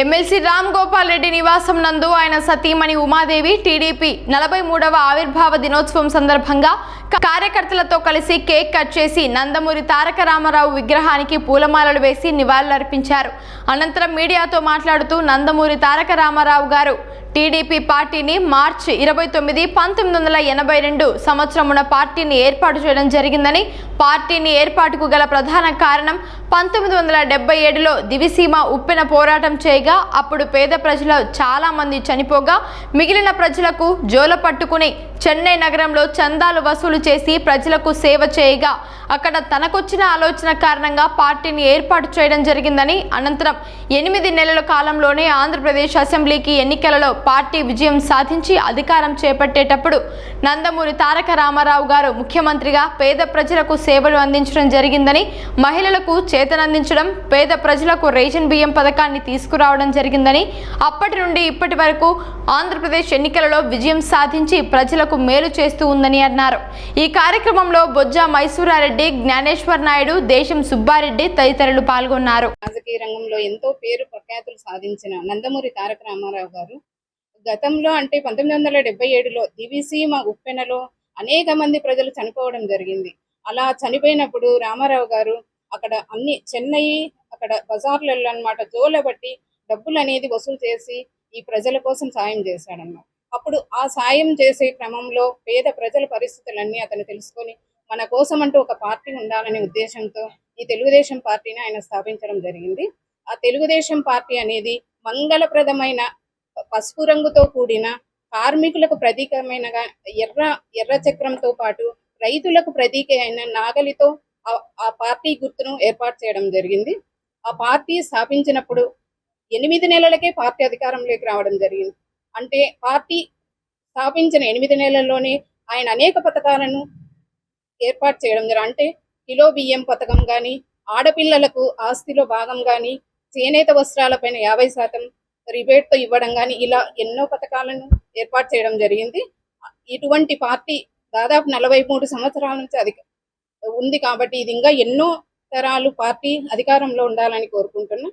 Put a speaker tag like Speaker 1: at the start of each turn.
Speaker 1: MLC Ram Gopal Reddy నివాసం నందు ఆయన సతీమణి ఉమాదేవి టీడీపీ నలభై మూడవ ఆవిర్భావ దినోత్సవం సందర్భంగా కార్యకర్తలతో కలిసి కేక్ కట్ చేసి నందమూరి తారక రామారావు విగ్రహానికి పూలమాలలు వేసి నివాళులర్పించారు. అనంతరం మీడియాతో మాట్లాడుతూ నందమూరి తారక రామారావు గారు టీడీపీ పార్టీని మార్చి ఇరవై తొమ్మిది పంతొమ్మిది వందల ఎనభై రెండు సంవత్సరమున పార్టీని ఏర్పాటు చేయడం జరిగిందని పార్టీని ఏర్పాటుకు గల ప్రధాన కారణం పంతొమ్మిది వందల డెబ్బై ఏడులో దివిసీమ ఉప్పెన పోరాటం చేయగా అప్పుడు పేద ప్రజలు చాలామంది చనిపోగా మిగిలిన ప్రజలకు జోల పట్టుకుని చెన్నై నగరంలో చందాలు వసూలు చేసి ప్రజలకు సేవ చేయగా అక్కడ తనకొచ్చిన ఆలోచన కారణంగా పార్టీని ఏర్పాటు చేయడం జరిగిందని అనంతరం ఎనిమిది నెలల కాలంలోనే ఆంధ్రప్రదేశ్ అసెంబ్లీకి ఎన్నికలలో పార్టీ విజయం సాధించి అధికారం చేపట్టేటప్పుడు నందమూరి తారక రామారావు గారు ముఖ్యమంత్రిగా పేద ప్రజలకు సేవలు అందించడం జరిగిందని మహిళలకు చేతనందించడం పేద ప్రజలకు రేషన్ బియ్యం పథకాన్ని తీసుకురావడం జరిగిందని అప్పటి నుండి ఇప్పటి వరకు ఆంధ్రప్రదేశ్ ఎన్నికలలో విజయం సాధించి ప్రజలకు మేలు చేస్తూ ఉందని అన్నారు. ఈ కార్యక్రమంలో బొజ్జా మైసూరారెడ్డి జ్ఞానేశ్వర్ నాయుడు దేశం సుబ్బారెడ్డి తదితరులు పాల్గొన్నారు.
Speaker 2: రాజకీయ రంగంలో ఎంతో పేరు ప్రఖ్యాతులు సాధించిన నందమూరి తారక రామారావు గారు గతంలో అంటే పంతొమ్మిది వందల డెబ్బై ఏడులో దివిసీమ ఉప్పెనలో అనేక మంది ప్రజలు చనిపోవడం జరిగింది. అలా చనిపోయినప్పుడు రామారావు గారు అక్కడ అన్ని చెన్నై అక్కడ బజార్లలో అన్నమాట జోలబట్టి డబ్బులు అనేది వసూలు చేసి ఈ ప్రజల కోసం సాయం చేశాడన్నమాట. అప్పుడు ఆ సాయం చేసే క్రమంలో పేద ప్రజల పరిస్థితులన్నీ అతను తెలుసుకొని మన కోసం అంటూ ఒక పార్టీ ఉండాలనే ఉద్దేశంతో ఈ తెలుగుదేశం పార్టీని ఆయన స్థాపించడం జరిగింది. ఆ తెలుగుదేశం పార్టీ అనేది మంగళప్రదమైన పసుపు రంగుతో కూడిన కార్మికులకు ప్రతీకమైన ఎర్ర ఎర్ర చక్రంతో పాటు రైతులకు ప్రతీక అయిన నాగలితో ఆ- ఆ పార్టీ గుర్తును ఏర్పాటు చేయడం జరిగింది. ఆ పార్టీ స్థాపించినప్పుడు ఎనిమిది నెలలకే పార్టీ అధికారంలోకి రావడం జరిగింది. అంటే పార్టీ స్థాపించిన ఎనిమిది నెలల్లోనే ఆయన అనేక పథకాలను ఏర్పాటు చేయడం జరిగింది. అంటే కిలో బియ్యం పథకం కానీ ఆడపిల్లలకు ఆస్తిలో భాగం కానీ చేనేత వస్త్రాలపైన యాభై శాతం రిబేట్తో ఇవ్వడం కానీ ఇలా ఎన్నో పథకాలను ఏర్పాటు చేయడం జరిగింది. ఇటువంటి పార్టీ దాదాపు నలభై మూడు సంవత్సరాల నుంచి అధిక ఉంది కాబట్టి ఇది ఇంకా ఎన్నో తరాలు పార్టీ అధికారంలో ఉండాలని కోరుకుంటున్నాను